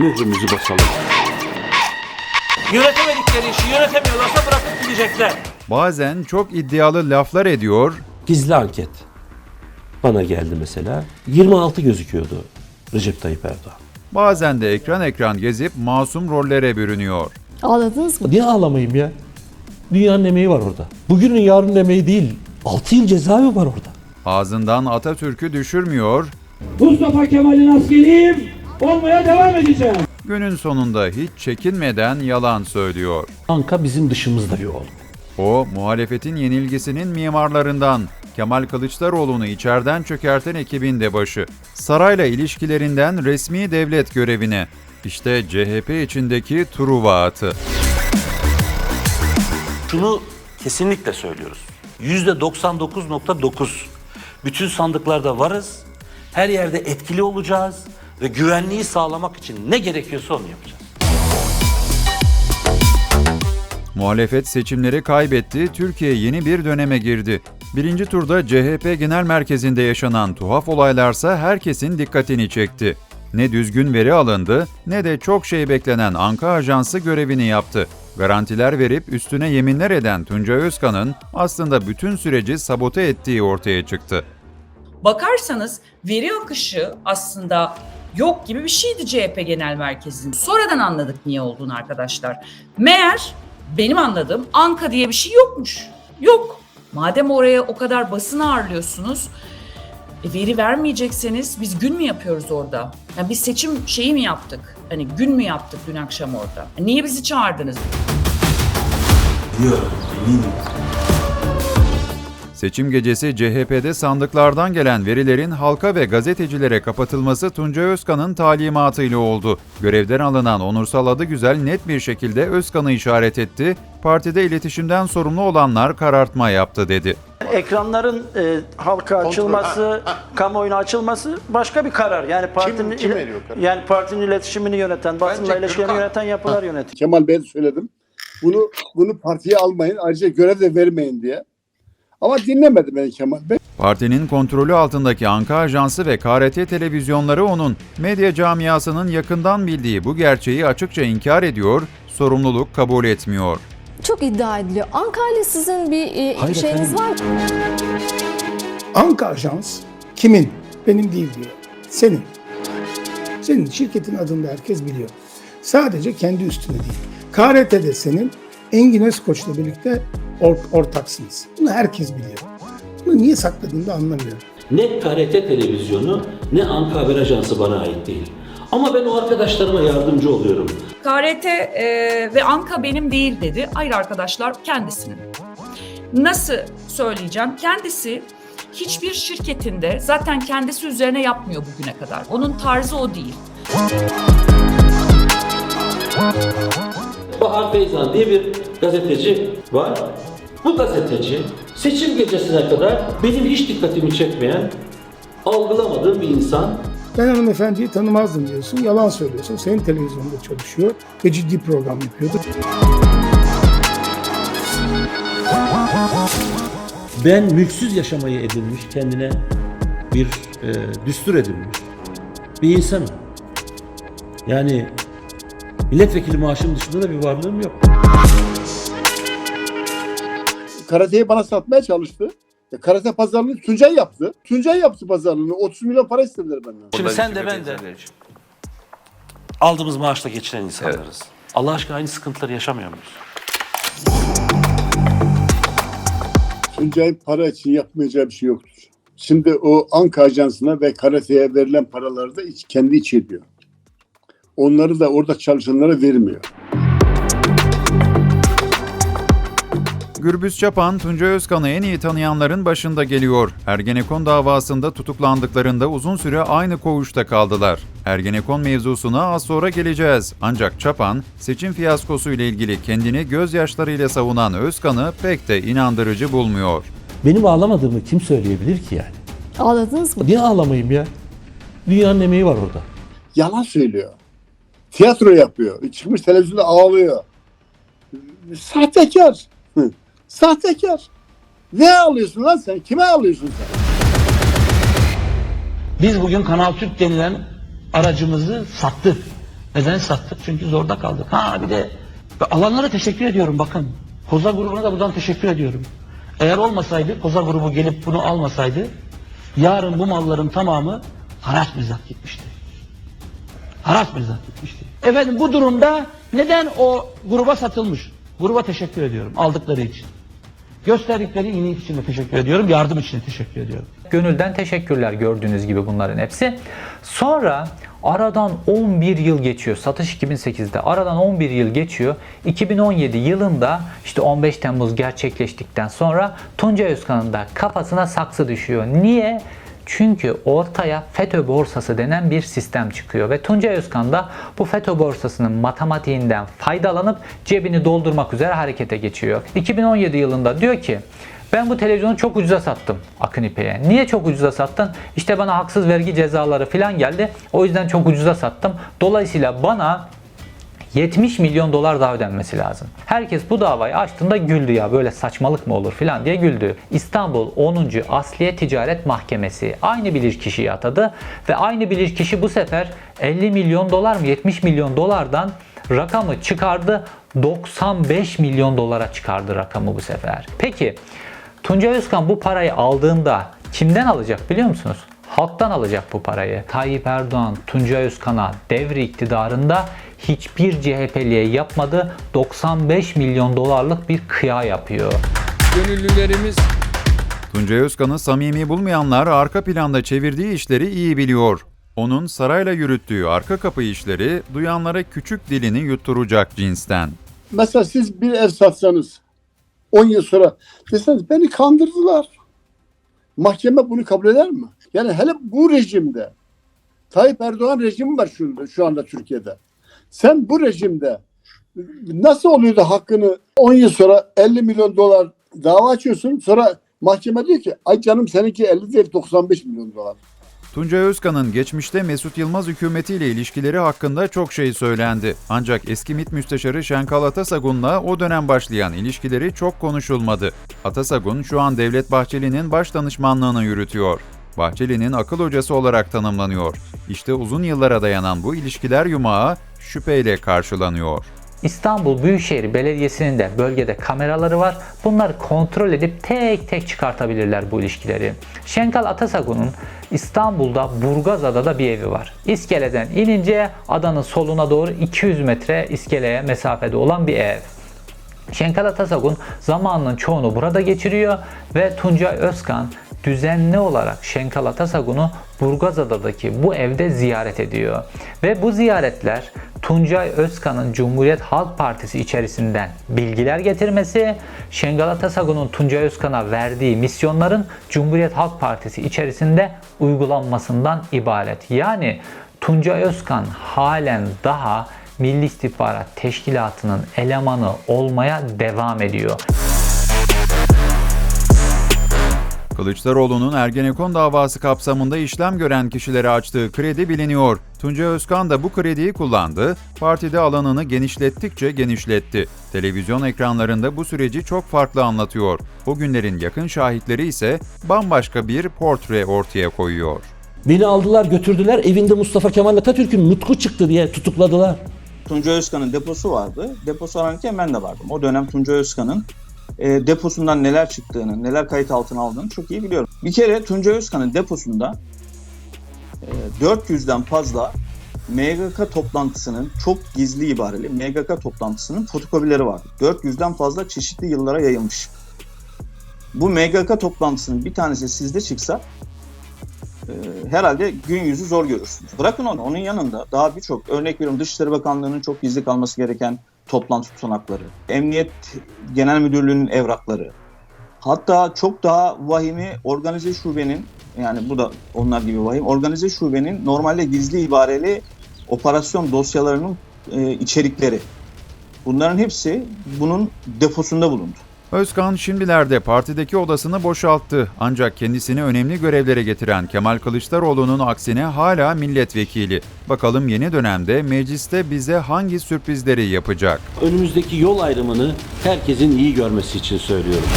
mührümüzü basalım. Yönetemedikleri işi yönetemiyorlarsa bırakıp gidecekler. Bazen çok iddialı laflar ediyor, Gizli anket. Bana geldi mesela. 26 gözüküyordu Recep Tayyip Erdoğan. bazen de ekran ekran gezip masum rollere bürünüyor. Ağladınız mı? Niye ağlamayayım ya? Dünyanın emeği var orada. Bugünün yarının emeği değil. 6 yıl cezaevi var orada. Ağzından Atatürk'ü düşürmüyor, Mustafa Kemal'in askeriyim. Olmaya devam edeceğim. günün sonunda hiç çekinmeden yalan söylüyor. Anka bizim dışımızda bir oğlum. O, muhalefetin yenilgisinin mimarlarından. Kemal Kılıçdaroğlu'nu içeriden çökerten ekibin de başı. Sarayla ilişkilerinden resmi devlet görevine. İşte CHP içindeki Truva atı. Şunu kesinlikle söylüyoruz. %99.9 bütün sandıklarda varız. Her yerde etkili olacağız ve güvenliği sağlamak için ne gerekiyorsa onu yapacağız. Muhalefet seçimleri kaybetti, Türkiye yeni bir döneme girdi. Birinci turda CHP Genel Merkezi'nde yaşanan tuhaf olaylarsa herkesin dikkatini çekti. Ne düzgün veri alındı ne de çok şey beklenen Anka Ajansı görevini yaptı. Garantiler verip üstüne yeminler eden Tuncay Özkan'ın aslında bütün süreci sabote ettiği ortaya çıktı. Bakarsanız veri akışı aslında yok gibi bir şeydi CHP Genel Merkezi'nin. Sonradan anladık niye olduğunu arkadaşlar. Meğer benim anladığım Anka diye bir şey yokmuş. Yok. Madem oraya o kadar basın ağırlıyorsunuz, e, veri vermeyecekseniz biz gün mü yapıyoruz orada? Yani biz seçim şeyi mi yaptık? Hani gün mü yaptık dün akşam orada? Niye bizi çağırdınız? Seçim gecesi CHP'de sandıklardan gelen verilerin halka ve gazetecilere kapatılması Tuncay Özkan'ın talimatıyla oldu. Görevden alınan Onursal Adıgüzel net bir şekilde Özkan'ı işaret etti. Partide iletişimden sorumlu olanlar karartma yaptı dedi. Ekranların e, halka açılması, kamuoyuna açılması başka bir karar. Yani partinin kim veriyor kararı? yani partinin iletişimini yöneten, basınla Gürkan. yöneten yapılar yönetiyor. Kemal Bey'e de söyledim. Bunu bunu partiye almayın. Ayrıca görev de vermeyin diye. Ama dinlemedi beni Kemal Bey. Partinin kontrolü altındaki Anka Ajansı ve KRT televizyonları onun medya camiasının yakından bildiği bu gerçeği açıkça inkar ediyor, sorumluluk kabul etmiyor. Çok iddia ediliyor. Ankara'yla sizin bir e, Hayır şeyiniz efendim. var mı? Anka Ajans kimin? Benim değil diyor. Senin. Senin şirketin adını da herkes biliyor. Sadece kendi üstüne değil. KRT'de senin Engin Özkoç'la birlikte or- ortaksınız. Bunu herkes biliyor. Bunu niye sakladığını da anlamıyorum. Ne TRT televizyonu ne Anka Haber Ajansı bana ait değil. Ama ben o arkadaşlarıma yardımcı oluyorum. KRT e, ve Anka benim değil dedi. Hayır arkadaşlar kendisinin. Nasıl söyleyeceğim? Kendisi hiçbir şirketinde zaten kendisi üzerine yapmıyor bugüne kadar. Onun tarzı o değil. Bahar Feyzan diye bir gazeteci var. Bu gazeteci seçim gecesine kadar benim hiç dikkatimi çekmeyen, algılamadığım bir insan. Ben hanımefendiyi tanımazdım diyorsun. Yalan söylüyorsun. Senin televizyonda çalışıyor ve ciddi program yapıyordu. Ben mülksüz yaşamayı edinmiş, kendine bir e, düstur edinmiş bir insanım. Yani milletvekili maaşım dışında da bir varlığım yok. Karateyi bana satmaya çalıştı. E, karate pazarlığını Tuncay yaptı. Tuncay yaptı pazarlığını. 30 milyon para istediler benden. Şimdi sen de ben de aldığımız maaşla geçinen insanlarız. Allah aşkına aynı sıkıntıları yaşamıyor muyuz? Tuncay'ın para için yapmayacağı bir şey yoktur. Şimdi o Anka Ajansı'na ve karateye verilen paraları da iç- kendi içi ediyor. Onları da orada çalışanlara vermiyor. Gürbüz Çapan, Tuncay Özkan'ı en iyi tanıyanların başında geliyor. Ergenekon davasında tutuklandıklarında uzun süre aynı koğuşta kaldılar. Ergenekon mevzusuna az sonra geleceğiz. Ancak Çapan, seçim fiyaskosu ile ilgili kendini gözyaşlarıyla savunan Özkan'ı pek de inandırıcı bulmuyor. Benim ağlamadığımı kim söyleyebilir ki yani? Ağladınız mı? Niye ağlamayayım ya? Dünyanın emeği var orada. Yalan söylüyor. Tiyatro yapıyor. Çıkmış televizyonda ağlıyor. Sahtekar. Sahtekar. Ne ağlıyorsun lan sen? Kime ağlıyorsun sen? Biz bugün Kanal Türk denilen aracımızı sattık. Neden sattık? Çünkü zorda kaldık. Ha bir de alanlara teşekkür ediyorum bakın. Koza grubuna da buradan teşekkür ediyorum. Eğer olmasaydı, Koza grubu gelip bunu almasaydı, yarın bu malların tamamı haraç mizah gitmişti. Haraç mizah gitmişti. Efendim bu durumda neden o gruba satılmış? Gruba teşekkür ediyorum aldıkları için. Gösterdikleri iyilik için de teşekkür ediyorum, yardım için de teşekkür ediyorum. Gönülden teşekkürler gördüğünüz gibi bunların hepsi. Sonra aradan 11 yıl geçiyor. Satış 2008'de. Aradan 11 yıl geçiyor. 2017 yılında işte 15 Temmuz gerçekleştikten sonra Tuncay Özkan'ın da kafasına saksı düşüyor. Niye? Çünkü ortaya FETÖ borsası denen bir sistem çıkıyor ve Tuncay Özkan da bu FETÖ borsasının matematiğinden faydalanıp cebini doldurmak üzere harekete geçiyor. 2017 yılında diyor ki ben bu televizyonu çok ucuza sattım Akın İpek'e. Niye çok ucuza sattın? İşte bana haksız vergi cezaları falan geldi. O yüzden çok ucuza sattım. Dolayısıyla bana 70 milyon dolar daha ödenmesi lazım. Herkes bu davayı açtığında güldü ya böyle saçmalık mı olur filan diye güldü. İstanbul 10. Asliye Ticaret Mahkemesi aynı bilirkişiyi atadı ve aynı bilirkişi bu sefer 50 milyon dolar mı 70 milyon dolardan rakamı çıkardı 95 milyon dolara çıkardı rakamı bu sefer. Peki Tuncay Özkan bu parayı aldığında kimden alacak biliyor musunuz? Halktan alacak bu parayı. Tayyip Erdoğan, Tuncay Özkan'a devri iktidarında hiçbir CHP'liye yapmadı. 95 milyon dolarlık bir kıya yapıyor. Gönüllülerimiz Tuncay Özkan'ı samimi bulmayanlar arka planda çevirdiği işleri iyi biliyor. Onun sarayla yürüttüğü arka kapı işleri duyanlara küçük dilini yutturacak cinsten. Mesela siz bir ev satsanız 10 yıl sonra deseniz beni kandırdılar. Mahkeme bunu kabul eder mi? Yani hele bu rejimde Tayyip Erdoğan rejimi var şu, şu anda Türkiye'de. Sen bu rejimde nasıl oluyor da hakkını 10 yıl sonra 50 milyon dolar dava açıyorsun sonra mahkeme diyor ki ay canım seninki 50 değil 95 milyon dolar. Tuncay Özkan'ın geçmişte Mesut Yılmaz hükümetiyle ilişkileri hakkında çok şey söylendi. Ancak eski MİT müsteşarı Şenkal Atasagun'la o dönem başlayan ilişkileri çok konuşulmadı. Atasagun şu an Devlet Bahçeli'nin baş danışmanlığını yürütüyor. Bahçeli'nin akıl hocası olarak tanımlanıyor. İşte uzun yıllara dayanan bu ilişkiler yumağı şüpheyle karşılanıyor. İstanbul Büyükşehir Belediyesi'nin de bölgede kameraları var. Bunları kontrol edip tek tek çıkartabilirler bu ilişkileri. Şenkal Atasagun'un İstanbul'da Burgazada'da da bir evi var. İskeleden inince adanın soluna doğru 200 metre iskeleye mesafede olan bir ev. Şenkal Atasagun zamanının çoğunu burada geçiriyor ve Tuncay Özkan düzenli olarak Şenkal Atasagun'u Burgazada'daki bu evde ziyaret ediyor. Ve bu ziyaretler Tuncay Özkan'ın Cumhuriyet Halk Partisi içerisinden bilgiler getirmesi, Şengal Atasagun'un Tuncay Özkan'a verdiği misyonların Cumhuriyet Halk Partisi içerisinde uygulanmasından ibaret. Yani Tuncay Özkan halen daha Milli İstihbarat Teşkilatı'nın elemanı olmaya devam ediyor. Kılıçdaroğlu'nun Ergenekon davası kapsamında işlem gören kişilere açtığı kredi biliniyor. Tuncay Özkan da bu krediyi kullandı, partide alanını genişlettikçe genişletti. Televizyon ekranlarında bu süreci çok farklı anlatıyor. O günlerin yakın şahitleri ise bambaşka bir portre ortaya koyuyor. Beni aldılar götürdüler evinde Mustafa Kemal Atatürk'ün nutku çıktı diye tutukladılar. Tuncay Özkan'ın deposu vardı. Deposu aranırken ben de vardım. O dönem Tuncay Özkan'ın e, deposundan neler çıktığını, neler kayıt altına aldığını çok iyi biliyorum. Bir kere Tuncay Özkan'ın deposunda e, 400'den fazla MGK toplantısının çok gizli ibareli MGK toplantısının fotokopileri vardı. 400'den fazla çeşitli yıllara yayılmış. Bu MGK toplantısının bir tanesi sizde çıksa e, herhalde gün yüzü zor görürsünüz. Bırakın onu, onun yanında daha birçok örnek veriyorum Dışişleri Bakanlığı'nın çok gizli kalması gereken toplantı tutanakları, Emniyet Genel Müdürlüğü'nün evrakları, hatta çok daha vahimi organize şubenin yani bu da onlar gibi vahim organize şubenin normalde gizli ibareli operasyon dosyalarının e, içerikleri. Bunların hepsi bunun deposunda bulundu. Özkan şimdilerde partideki odasını boşalttı. Ancak kendisini önemli görevlere getiren Kemal Kılıçdaroğlu'nun aksine hala milletvekili. Bakalım yeni dönemde mecliste bize hangi sürprizleri yapacak? Önümüzdeki yol ayrımını herkesin iyi görmesi için söylüyorum.